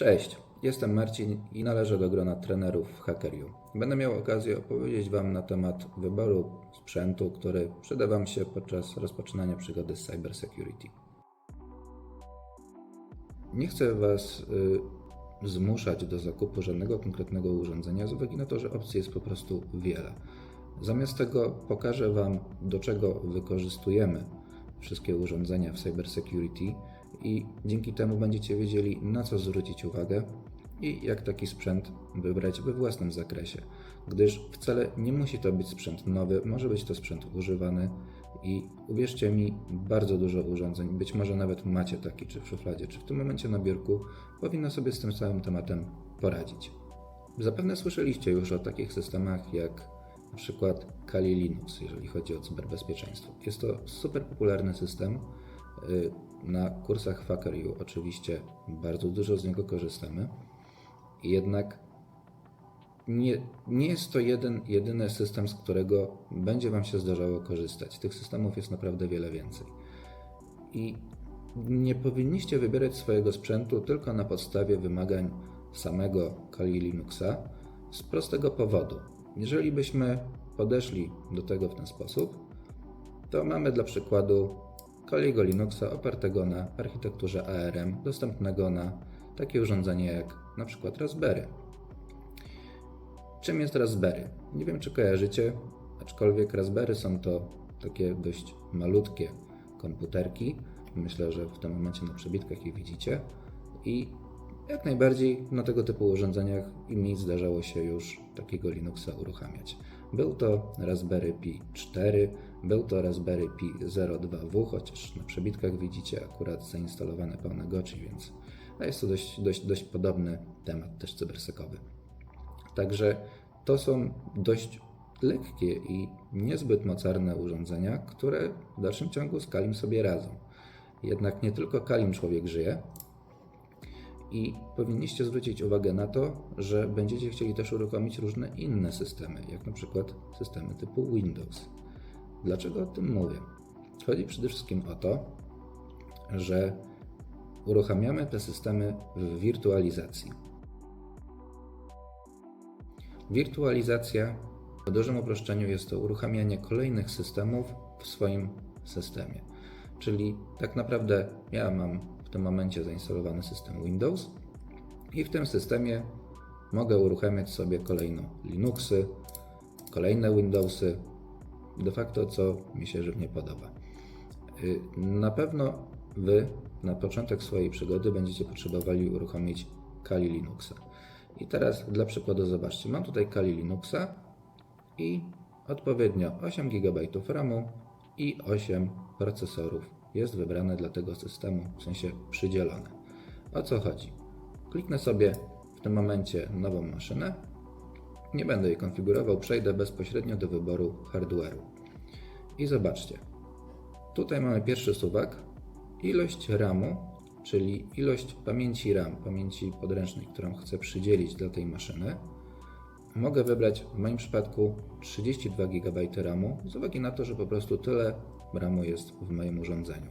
Cześć, jestem Marcin i należę do grona trenerów w HackerU. Będę miał okazję opowiedzieć Wam na temat wyboru sprzętu, który przyda Wam się podczas rozpoczynania przygody z cybersecurity. Nie chcę Was y, zmuszać do zakupu żadnego konkretnego urządzenia z uwagi na to, że opcji jest po prostu wiele. Zamiast tego pokażę Wam, do czego wykorzystujemy wszystkie urządzenia w cybersecurity i dzięki temu będziecie wiedzieli, na co zwrócić uwagę i jak taki sprzęt wybrać we własnym zakresie, gdyż wcale nie musi to być sprzęt nowy, może być to sprzęt używany i uwierzcie mi, bardzo dużo urządzeń, być może nawet macie taki, czy w szufladzie, czy w tym momencie na biurku, powinno sobie z tym całym tematem poradzić. Zapewne słyszeliście już o takich systemach jak na przykład Kali Linux, jeżeli chodzi o cyberbezpieczeństwo. Jest to super popularny system. Na kursach FackerU oczywiście bardzo dużo z niego korzystamy. Jednak nie, nie jest to jeden, jedyny system, z którego będzie Wam się zdarzało korzystać. Tych systemów jest naprawdę wiele więcej. I nie powinniście wybierać swojego sprzętu tylko na podstawie wymagań samego Kali Linuxa z prostego powodu. Jeżeli byśmy podeszli do tego w ten sposób, to mamy dla przykładu Kaliego Linuxa opartego na architekturze ARM, dostępnego na takie urządzenie jak na przykład Raspberry. Czym jest Raspberry? Nie wiem, czy kojarzycie, aczkolwiek Raspberry są to takie dość malutkie komputerki. Myślę, że w tym momencie na przebitkach je widzicie. I jak najbardziej na tego typu urządzeniach i mi zdarzało się już takiego Linuxa uruchamiać. Był to Raspberry Pi 4, był to Raspberry Pi 02W, chociaż na przebitkach widzicie akurat zainstalowane pełne goci, więc jest to dość, dość, dość podobny temat też cybersekowy. Także to są dość lekkie i niezbyt mocarne urządzenia, które w dalszym ciągu z Kalim sobie radzą. Jednak nie tylko Kalim człowiek żyje i powinniście zwrócić uwagę na to, że będziecie chcieli też uruchomić różne inne systemy, jak na przykład systemy typu Windows. Dlaczego o tym mówię? Chodzi przede wszystkim o to, że uruchamiamy te systemy w wirtualizacji. Wirtualizacja w dużym uproszczeniu jest to uruchamianie kolejnych systemów w swoim systemie. Czyli tak naprawdę ja mam w tym momencie zainstalowany system Windows i w tym systemie mogę uruchamiać sobie kolejno Linuxy, kolejne Windowsy, de facto co mi się żywnie podoba. Y, Na pewno Wy na początek swojej przygody będziecie potrzebowali uruchomić Kali Linuxa. I teraz dla przykładu zobaczcie, mam tutaj Kali Linuxa i odpowiednio 8 GB RAMu i 8 procesorów jest wybrane dla tego systemu, w sensie przydzielone. O co chodzi? Kliknę sobie w tym momencie nową maszynę. Nie będę jej konfigurował, przejdę bezpośrednio do wyboru hardware'u. I zobaczcie, tutaj mamy pierwszy suwak, ilość RAMu, czyli ilość pamięci RAM, pamięci podręcznej, którą chcę przydzielić dla tej maszyny. Mogę wybrać w moim przypadku 32 GB RAMu, z uwagi na to, że po prostu tyle RAMu jest w moim urządzeniu.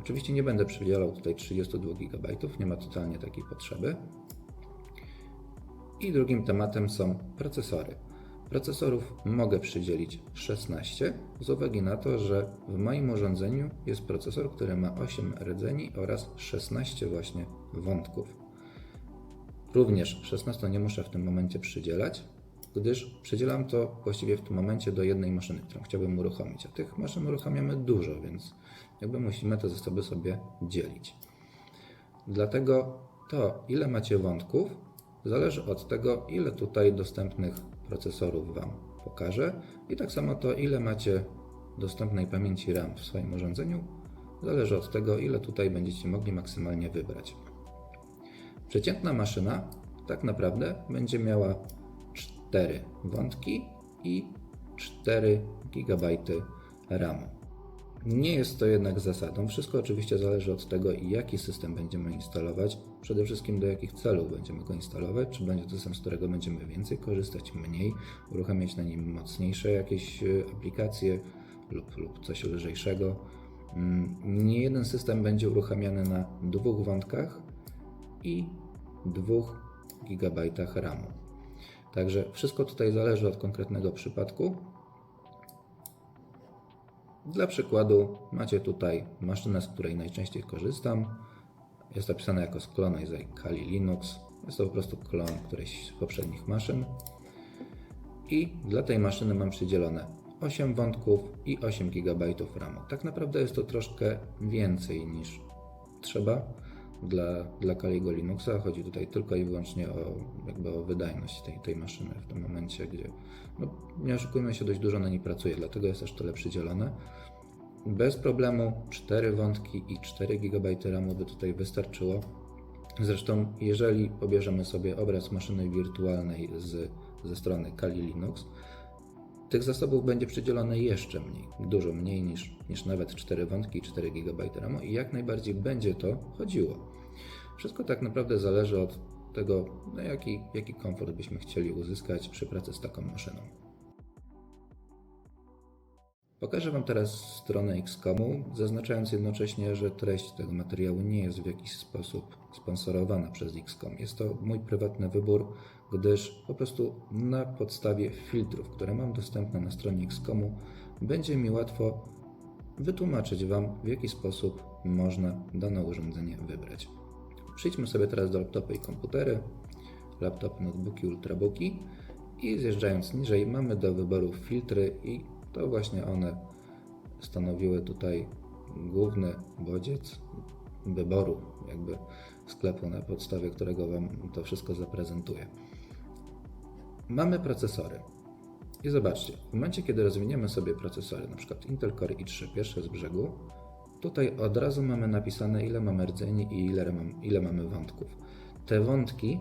Oczywiście nie będę przydzielał tutaj 32 GB, nie ma totalnie takiej potrzeby. I drugim tematem są procesory. Procesorów mogę przydzielić 16 z uwagi na to, że w moim urządzeniu jest procesor, który ma 8 rdzeni oraz 16 właśnie wątków. Również 16 nie muszę w tym momencie przydzielać, gdyż przydzielam to właściwie w tym momencie do jednej maszyny, którą chciałbym uruchomić. A tych maszyn uruchamiamy dużo, więc jakby musimy te zasoby sobie dzielić. Dlatego to, ile macie wątków, zależy od tego, ile tutaj dostępnych procesorów Wam pokażę i tak samo to, ile macie dostępnej pamięci RAM w swoim urządzeniu, zależy od tego, ile tutaj będziecie mogli maksymalnie wybrać. Przeciętna maszyna tak naprawdę będzie miała 4 wątki i 4 GB RAMu. Nie jest to jednak zasadą. Wszystko oczywiście zależy od tego, jaki system będziemy instalować, przede wszystkim do jakich celów będziemy go instalować, czy będzie to system, z którego będziemy więcej korzystać, mniej, uruchamiać na nim mocniejsze jakieś e, aplikacje lub, lub coś lżejszego. Mm, Nie jeden system będzie uruchamiany na dwóch wątkach i 2 GB RAMu. Także wszystko tutaj zależy od konkretnego przypadku. Dla przykładu macie tutaj maszynę, z której najczęściej korzystam. Jest opisana jako sklon z Kali Linux. Jest to po prostu klon którejś z poprzednich maszyn. I dla tej maszyny mam przydzielone 8 wątków i 8 GB RAMu. Tak naprawdę jest to troszkę więcej niż trzeba dla, dla Kaliego Linuxa. Chodzi tutaj tylko i wyłącznie o, jakby o wydajność tej, tej maszyny w tym momencie, gdzie no, nie oszukujmy się, dość dużo na niej pracuje, dlatego jest też tyle przydzielone. Bez problemu 4 wątki i 4 GB RAMu by tutaj wystarczyło. Zresztą, jeżeli pobierzemy sobie obraz maszyny wirtualnej z, ze strony Kali Linux, tych zasobów będzie przydzielone jeszcze mniej, dużo mniej niż, niż nawet 4 wątki i 4 GB RAMu i jak najbardziej będzie to chodziło. Wszystko tak naprawdę zależy od tego, no jaki, jaki komfort byśmy chcieli uzyskać przy pracy z taką maszyną. Pokażę Wam teraz stronę XCOMu, zaznaczając jednocześnie, że treść tego materiału nie jest w jakiś sposób sponsorowana przez XCOM. Jest to mój prywatny wybór, gdyż po prostu na podstawie filtrów, które mam dostępne na stronie XCOMu, będzie mi łatwo wytłumaczyć Wam, w jaki sposób można dane urządzenie wybrać. Przejdźmy sobie teraz do laptopy i komputery, laptopy, notebooki, ultrabooki i zjeżdżając niżej mamy do wyboru filtry i to właśnie one stanowiły tutaj główny bodziec wyboru jakby sklepu, na podstawie którego Wam to wszystko zaprezentuję. Mamy procesory. I zobaczcie, w momencie, kiedy rozwiniemy sobie procesory, na przykład Intel Core i3, pierwsze z brzegu, tutaj od razu mamy napisane, ile mamy rdzeni i ile, ile mamy wątków. Te wątki,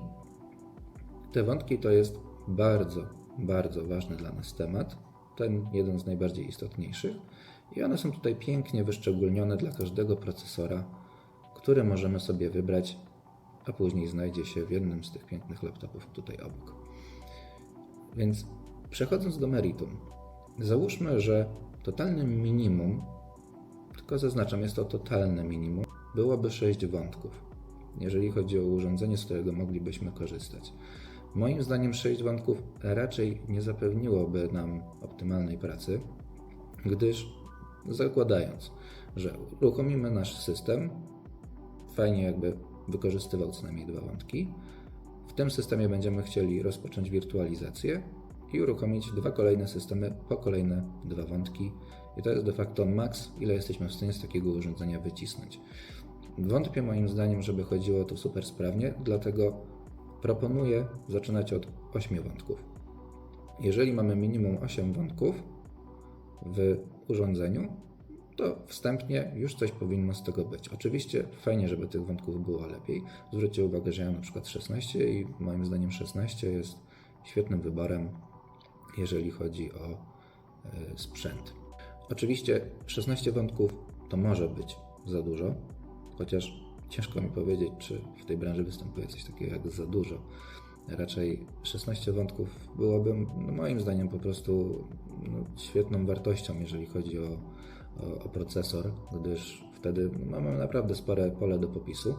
te wątki to jest bardzo, bardzo ważny dla nas temat, ten jeden z najbardziej istotniejszych. I one są tutaj pięknie wyszczególnione dla każdego procesora, który możemy sobie wybrać, a później znajdzie się w jednym z tych pięknych laptopów tutaj obok. Więc przechodząc do meritum, załóżmy, że totalnym minimum, tylko zaznaczam, jest to totalne minimum, byłoby 6 wątków, jeżeli chodzi o urządzenie, z którego moglibyśmy korzystać. Moim zdaniem 6 wątków raczej nie zapewniłoby nam optymalnej pracy, gdyż zakładając, że uruchomimy nasz system, fajnie jakby wykorzystywał co najmniej dwa wątki, w tym systemie będziemy chcieli rozpocząć wirtualizację i uruchomić dwa kolejne systemy po kolejne dwa wątki. I to jest de facto maks, ile jesteśmy w stanie z takiego urządzenia wycisnąć. Wątpię moim zdaniem, żeby chodziło to super sprawnie, dlatego proponuję zaczynać od 8 wątków. Jeżeli mamy minimum 8 wątków w urządzeniu, to wstępnie już coś powinno z tego być. Oczywiście fajnie, żeby tych wątków było lepiej. Zwróćcie uwagę, że ja mam na przykład 16 i moim zdaniem 16 jest świetnym wyborem, jeżeli chodzi o e, sprzęt. Oczywiście 16 wątków to może być za dużo, chociaż ciężko mi powiedzieć, czy w tej branży występuje coś takiego jak za dużo. Raczej 16 wątków byłoby no moim zdaniem po prostu no, świetną wartością, jeżeli chodzi o o, o procesor, gdyż wtedy mamy naprawdę spore pole do popisu.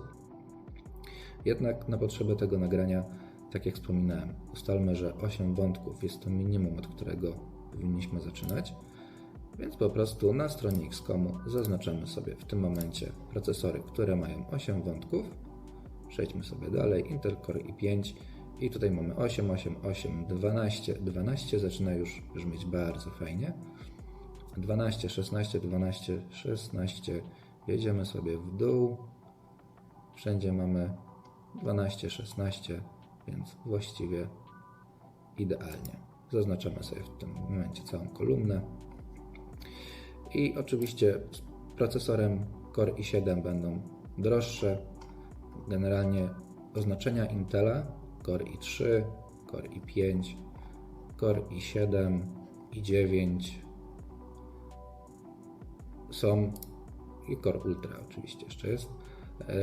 Jednak na potrzeby tego nagrania, tak jak wspominałem, ustalmy, że 8 wątków jest to minimum, od którego powinniśmy zaczynać. Więc po prostu na stronie XCOMu zaznaczamy sobie w tym momencie procesory, które mają 8 wątków. Przejdźmy sobie dalej, Intel Core i5 i tutaj mamy 8, 8, 8, 12. 12 zaczyna już brzmieć bardzo fajnie. 12, 16, 12, 16. Jedziemy sobie w dół. Wszędzie mamy 12, 16, więc właściwie idealnie. Zaznaczamy sobie w tym momencie całą kolumnę. I oczywiście z procesorem Core i7 będą droższe. Generalnie oznaczenia Intela Core i3, Core i5, Core i7, i9, są i Core Ultra oczywiście jeszcze jest. E,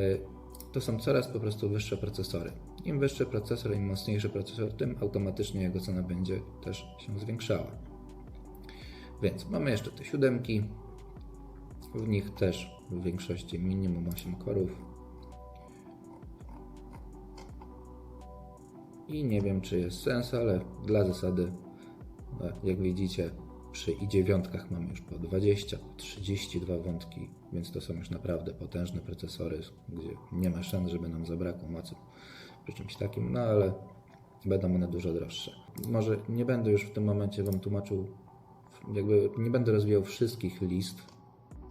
to są coraz po prostu wyższe procesory. Im wyższy procesor, im mocniejszy procesor, tym automatycznie jego cena będzie też się zwiększała. Więc mamy jeszcze te siódemki. W nich też w większości minimum 8 korów. i nie wiem czy jest sens, ale dla zasady, e, jak widzicie, przy i9 mamy już po 20, po 32 wątki, więc to są już naprawdę potężne procesory, gdzie nie ma szans, żeby nam zabrakło mocy przy czymś takim, no ale będą one dużo droższe. Może nie będę już w tym momencie Wam tłumaczył, jakby nie będę rozwijał wszystkich list,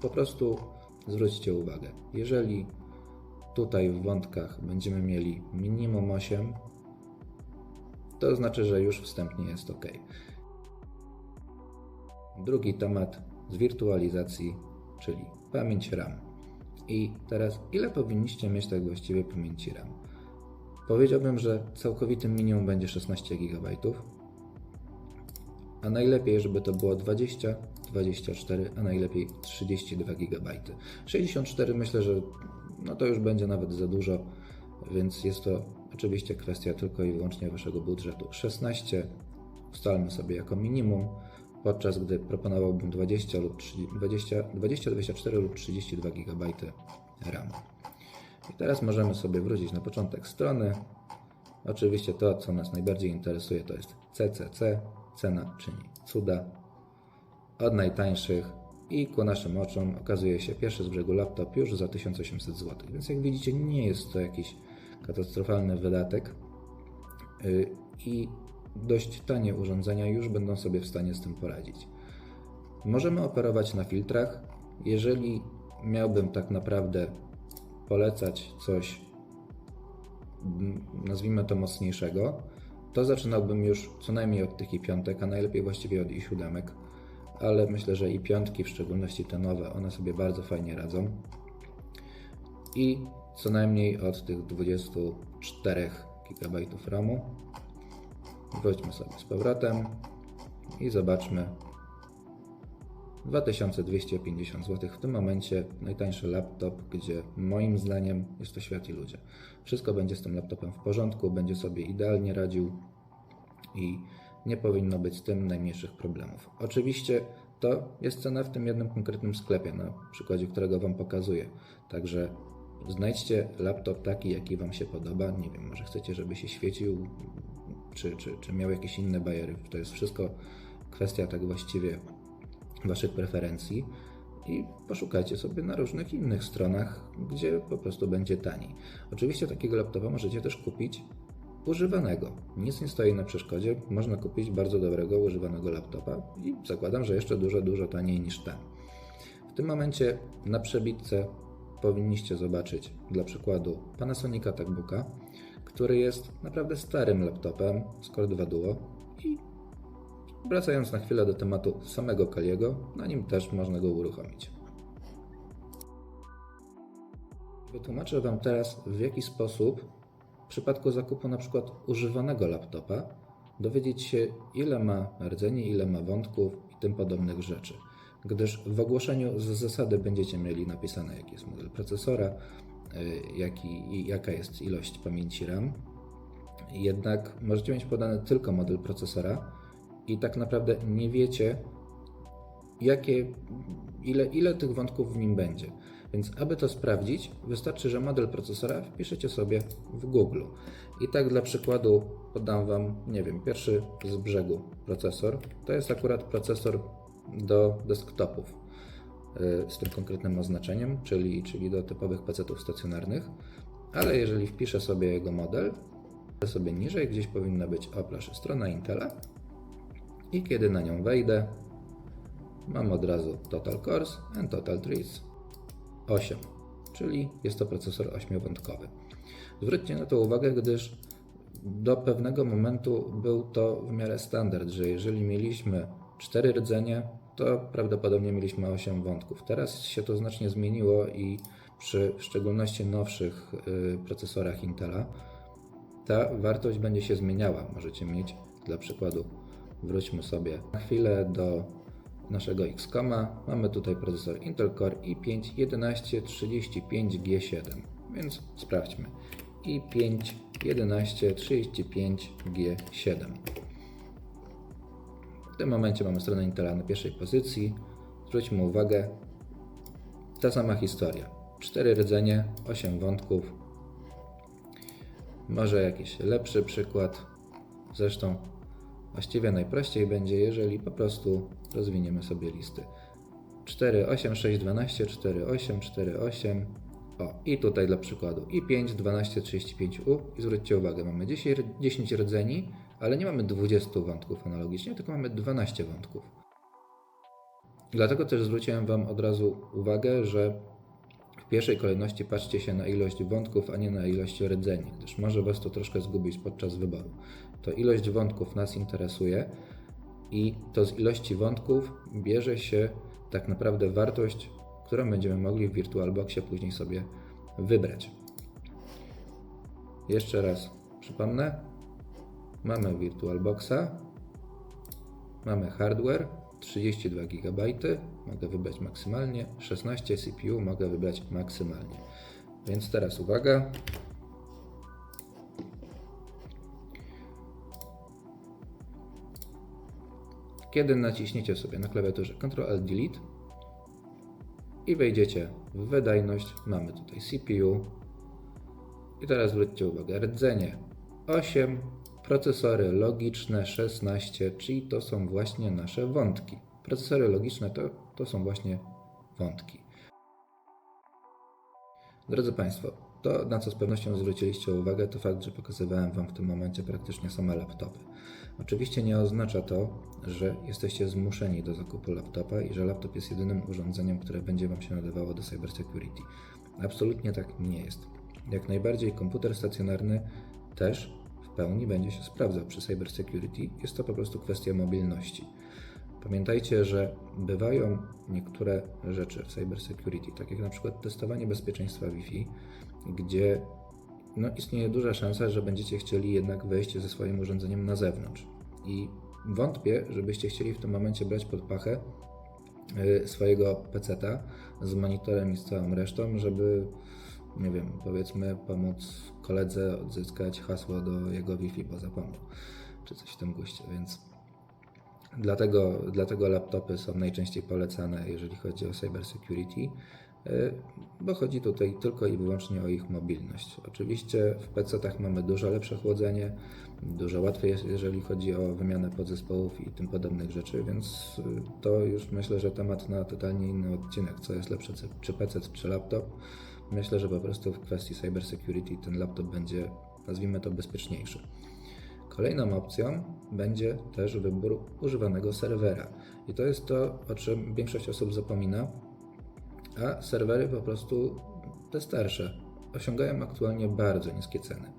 po prostu zwróćcie uwagę, jeżeli tutaj w wątkach będziemy mieli minimum 8, to znaczy, że już wstępnie jest ok. Drugi temat z wirtualizacji, czyli pamięć RAM. I teraz, ile powinniście mieć tak właściwie pamięci RAM? Powiedziałbym, że całkowitym minimum będzie 16 GB, a najlepiej, żeby to było 20, 24, a najlepiej 32 GB. 64 myślę, że no to już będzie nawet za dużo, więc jest to oczywiście kwestia tylko i wyłącznie Waszego budżetu. 16 ustalmy sobie jako minimum, podczas gdy proponowałbym 20 lub 30, 20, 20 24 lub 32 GB RAM. I teraz możemy sobie wrócić na początek strony. Oczywiście to, co nas najbardziej interesuje, to jest CCC, cena czyni cuda. Od najtańszych i ku naszym oczom okazuje się pierwszy z brzegu laptop już za 1800 zł. Więc jak widzicie, nie jest to jakiś katastrofalny wydatek Yy, i dość tanie urządzenia już będą sobie w stanie z tym poradzić. Możemy operować na filtrach. Jeżeli miałbym tak naprawdę polecać coś, mm, nazwijmy to mocniejszego, to zaczynałbym już co najmniej od tych i piątek, a najlepiej właściwie od i siódemek, ale myślę, że i piątki, w szczególności te nowe, one sobie bardzo fajnie radzą. I co najmniej od tych 24 GB RAMu. Wróćmy sobie z powrotem i zobaczmy 2250 zł. W tym momencie najtańszy laptop, gdzie moim zdaniem jest to świat i ludzie. Wszystko będzie z tym laptopem w porządku, będzie sobie idealnie radził i nie powinno być z tym najmniejszych problemów. Oczywiście to jest cena w tym jednym konkretnym sklepie, na przykładzie którego Wam pokazuję. Także znajdźcie laptop taki, jaki Wam się podoba. Nie wiem, może chcecie, żeby się świecił, czy, czy, czy miał jakieś inne bajery. To jest wszystko kwestia tak właściwie Waszych preferencji i poszukajcie sobie na różnych innych stronach, gdzie po prostu będzie taniej. Oczywiście takiego laptopa możecie też kupić używanego. Nic nie stoi na przeszkodzie. Można kupić bardzo dobrego używanego laptopa i zakładam, że jeszcze dużo, dużo taniej niż ten. W tym momencie na przebitce powinniście zobaczyć dla przykładu Panasonica TacBooka, który jest naprawdę starym laptopem z Core 2 Duo i wracając na chwilę do tematu samego Kaliego, na nim też można go uruchomić. Wytłumaczę Wam teraz w jaki sposób w przypadku zakupu przykład używanego laptopa dowiedzieć się ile ma rdzeni, ile ma wątków i tym podobnych rzeczy gdyż w ogłoszeniu z zasady będziecie mieli napisane, jaki jest model procesora, y, jaki, jaka jest ilość pamięci RAM. Jednak możecie mieć podany tylko model procesora i tak naprawdę nie wiecie, jakie, ile, ile tych wątków w nim będzie. Więc aby to sprawdzić, wystarczy, że model procesora wpiszecie sobie w Google. I tak dla przykładu podam Wam, nie wiem, pierwszy z brzegu procesor. To jest akurat procesor do desktopów y, z tym konkretnym oznaczeniem, czyli, czyli do typowych PC-ów stacjonarnych, ale jeżeli wpiszę sobie jego model, to sobie niżej gdzieś powinna być o proszę, strona Intela i kiedy na nią wejdę, mam od razu Total Cores and Total Trees 8, czyli jest to procesor 8-wątkowy. Zwróćcie na to uwagę, gdyż do pewnego momentu był to w miarę standard, że jeżeli mieliśmy cztery rdzenie, to prawdopodobnie mieliśmy 8 wątków. Teraz się to znacznie zmieniło i przy w szczególności nowszych y, procesorach Intela ta wartość będzie się zmieniała. Możecie mieć dla przykładu, wróćmy sobie na chwilę do naszego X-Koma. Mamy tutaj procesor Intel Core i5 1135G7, więc sprawdźmy. i5 1135G7. W tym momencie mamy stronę Intela na pierwszej pozycji. Zwróćmy uwagę, ta sama historia. Cztery rdzenie, 8 wątków. Może jakiś lepszy przykład. Zresztą właściwie najprościej będzie, jeżeli po prostu rozwiniemy sobie listy. 4, 8, 6, 12, 4, 8, 4, 8. O, i tutaj dla przykładu i 5, 12, 35U. I zwróćcie uwagę, mamy 10, 10 rdzeni, ale nie mamy 20 wątków analogicznie, tylko mamy 12 wątków. Dlatego też zwróciłem Wam od razu uwagę, że w pierwszej kolejności patrzcie się na ilość wątków, a nie na ilość rdzeni, gdyż może Was to troszkę zgubić podczas wyboru. To ilość wątków nas interesuje i to z ilości wątków bierze się tak naprawdę wartość, którą będziemy mogli w VirtualBoxie później sobie wybrać. Jeszcze raz przypomnę. Mamy VirtualBoxa, mamy hardware 32 GB, mogę wybrać maksymalnie, 16 CPU mogę wybrać maksymalnie. Więc teraz uwaga. Kiedy naciśniecie sobie na klawiaturze Ctrl Delete i wejdziecie w wydajność, mamy tutaj CPU. I teraz zwróćcie uwagę, rdzenie 8, procesory logiczne 16, czyli to są właśnie nasze wątki. Procesory logiczne to, to są właśnie wątki. Drodzy Państwo, to na co z pewnością zwróciliście uwagę, to fakt, że pokazywałem Wam w tym momencie praktycznie same laptopy. Oczywiście nie oznacza to, że jesteście zmuszeni do zakupu laptopa i że laptop jest jedynym urządzeniem, które będzie Wam się nadawało do cybersecurity. Absolutnie tak nie jest. Jak najbardziej komputer stacjonarny też w pełni będzie się sprawdzał przy cybersecurity. Jest to po prostu kwestia mobilności. Pamiętajcie, że bywają niektóre rzeczy w cybersecurity, tak jak na przykład testowanie bezpieczeństwa Wi-Fi, gdzie no, istnieje duża szansa, że będziecie chcieli jednak wejść ze swoim urządzeniem na zewnątrz. I wątpię, żebyście chcieli w tym momencie brać pod pachę y, swojego peceta z monitorem i z całą resztą, żeby, nie wiem, powiedzmy, pomóc koledze odzyskać hasło do jego Wi-Fi, bo zapomniał, czy coś w tym guście, więc dlatego, dlatego laptopy są najczęściej polecane, jeżeli chodzi o cybersecurity. E, bo chodzi tutaj tylko i wyłącznie o ich mobilność. Oczywiście w PC-tach mamy dużo lepsze chłodzenie, dużo łatwiej jest, jeżeli chodzi o wymianę podzespołów i tym podobnych rzeczy, więc e, to już myślę, że temat na totalnie inny odcinek, co jest lepsze, czy PC, czy laptop. Myślę, że po prostu w kwestii cybersecurity ten laptop będzie, nazwijmy to, bezpieczniejszy. Kolejną opcją będzie też wybór używanego serwera. I to jest to, o czym większość osób zapomina, a serwery po prostu te starsze osiągają aktualnie bardzo niskie ceny.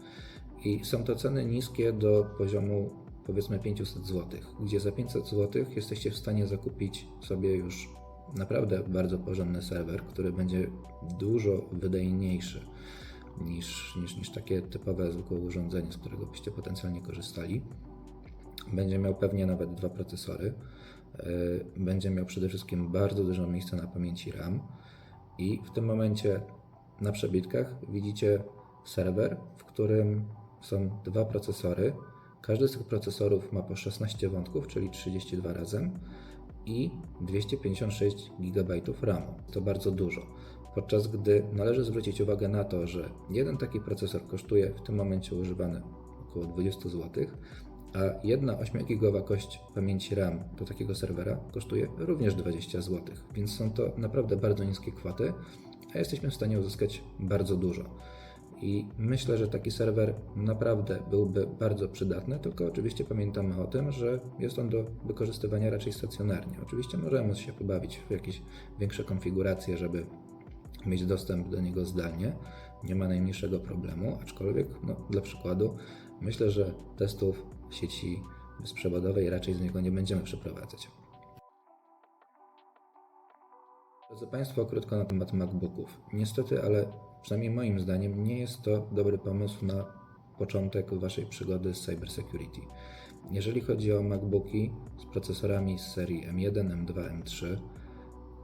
I są to ceny niskie do poziomu powiedzmy 500 zł, gdzie za 500 zł jesteście w stanie zakupić sobie już naprawdę bardzo porządny serwer, który będzie dużo wydajniejszy niż, niż, niż takie typowe zwykłe urządzenie, z którego byście potencjalnie korzystali. Będzie miał pewnie nawet dwa procesory. E, będzie miał przede wszystkim bardzo dużo miejsca na pamięci RAM i w tym momencie na przebitkach widzicie serwer, w którym są dwa procesory. Każdy z tych procesorów ma po 16 wątków, czyli 32 razem i 256 GB RAM. To bardzo dużo. Podczas gdy należy zwrócić uwagę na to, że jeden taki procesor kosztuje w tym momencie używany około 20 zł, a jedna 8-gigowa kość pamięci RAM do takiego serwera kosztuje również 20 zł, więc są to naprawdę bardzo niskie kwoty, a jesteśmy w stanie uzyskać bardzo dużo. I myślę, że taki serwer naprawdę byłby bardzo przydatny, tylko oczywiście pamiętamy o tym, że jest on do wykorzystywania raczej stacjonarnie. Oczywiście możemy się pobawić w jakieś większe konfiguracje, żeby mieć dostęp do niego zdalnie. Nie ma najmniejszego problemu, aczkolwiek no, dla przykładu myślę, że testów sieci bezprzewodowej raczej z niego nie będziemy przeprowadzać. Drodzy Państwo, krótko na temat MacBooków. Niestety, ale przynajmniej moim zdaniem nie jest to dobry pomysł na początek Waszej przygody z cybersecurity. Jeżeli chodzi o MacBooki z procesorami z serii M1, M2, M3,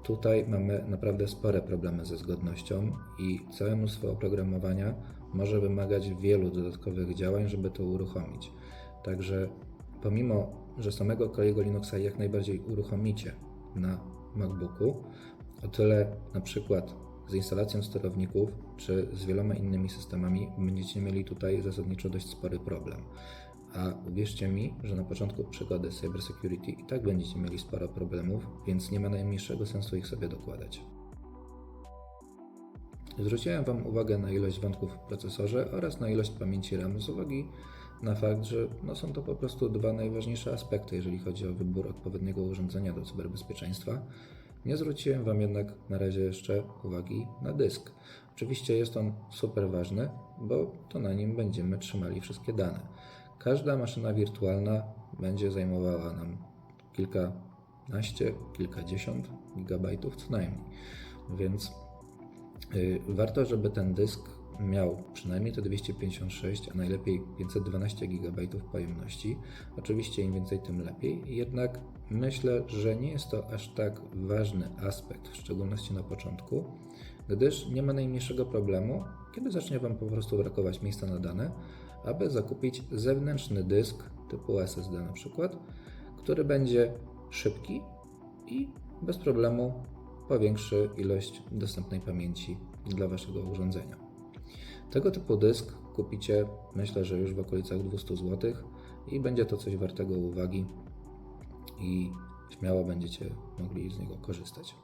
tutaj mamy naprawdę spore problemy ze zgodnością i całe mnóstwo oprogramowania może wymagać wielu dodatkowych działań, żeby to uruchomić. Także pomimo, że samego Kaliego Linuxa jak najbardziej uruchomicie na MacBooku, o tyle na przykład z instalacją sterowników czy z wieloma innymi systemami będziecie mieli tutaj zasadniczo dość spory problem. A uwierzcie mi, że na początku przygody z cybersecurity i tak będziecie mieli sporo problemów, więc nie ma najmniejszego sensu ich sobie dokładać. Zwróciłem Wam uwagę na ilość wątków w procesorze oraz na ilość pamięci RAM z uwagi na fakt, że no są to po prostu dwa najważniejsze aspekty, jeżeli chodzi o wybór odpowiedniego urządzenia do cyberbezpieczeństwa. Nie zwróciłem Wam jednak na razie jeszcze uwagi na dysk. Oczywiście jest on super ważny, bo to na nim będziemy trzymali wszystkie dane. Każda maszyna wirtualna będzie zajmowała nam kilkanaście, kilkadziesiąt gigabajtów co najmniej. Więc y, warto, żeby ten dysk miał przynajmniej te 256, a najlepiej 512 GB pojemności. Oczywiście im więcej, tym lepiej. Jednak myślę, że nie jest to aż tak ważny aspekt, w szczególności na początku, gdyż nie ma najmniejszego problemu, kiedy zacznie Wam po prostu brakować miejsca na dane, aby zakupić zewnętrzny dysk typu SSD na przykład, który będzie szybki i bez problemu powiększy ilość dostępnej pamięci dla Waszego urządzenia. Tego typu dysk kupicie, myślę, że już w okolicach 200 zł i będzie to coś wartego uwagi i śmiało będziecie mogli z niego korzystać.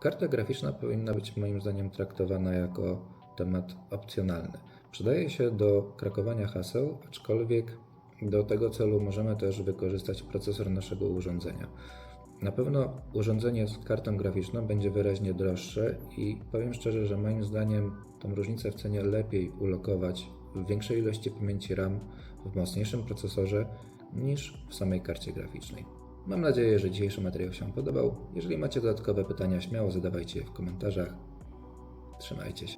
Karta graficzna powinna być moim zdaniem traktowana jako temat opcjonalny. Przydaje się do krakowania haseł, aczkolwiek do tego celu możemy też wykorzystać procesor naszego urządzenia. Na pewno urządzenie z kartą graficzną będzie wyraźnie droższe i powiem szczerze, że moim zdaniem tą różnicę w cenie lepiej ulokować w większej ilości pamięci RAM w mocniejszym procesorze niż w samej karcie graficznej. Mam nadzieję, że dzisiejszy materiał się podobał. Jeżeli macie dodatkowe pytania, śmiało zadawajcie je w komentarzach. Trzymajcie się.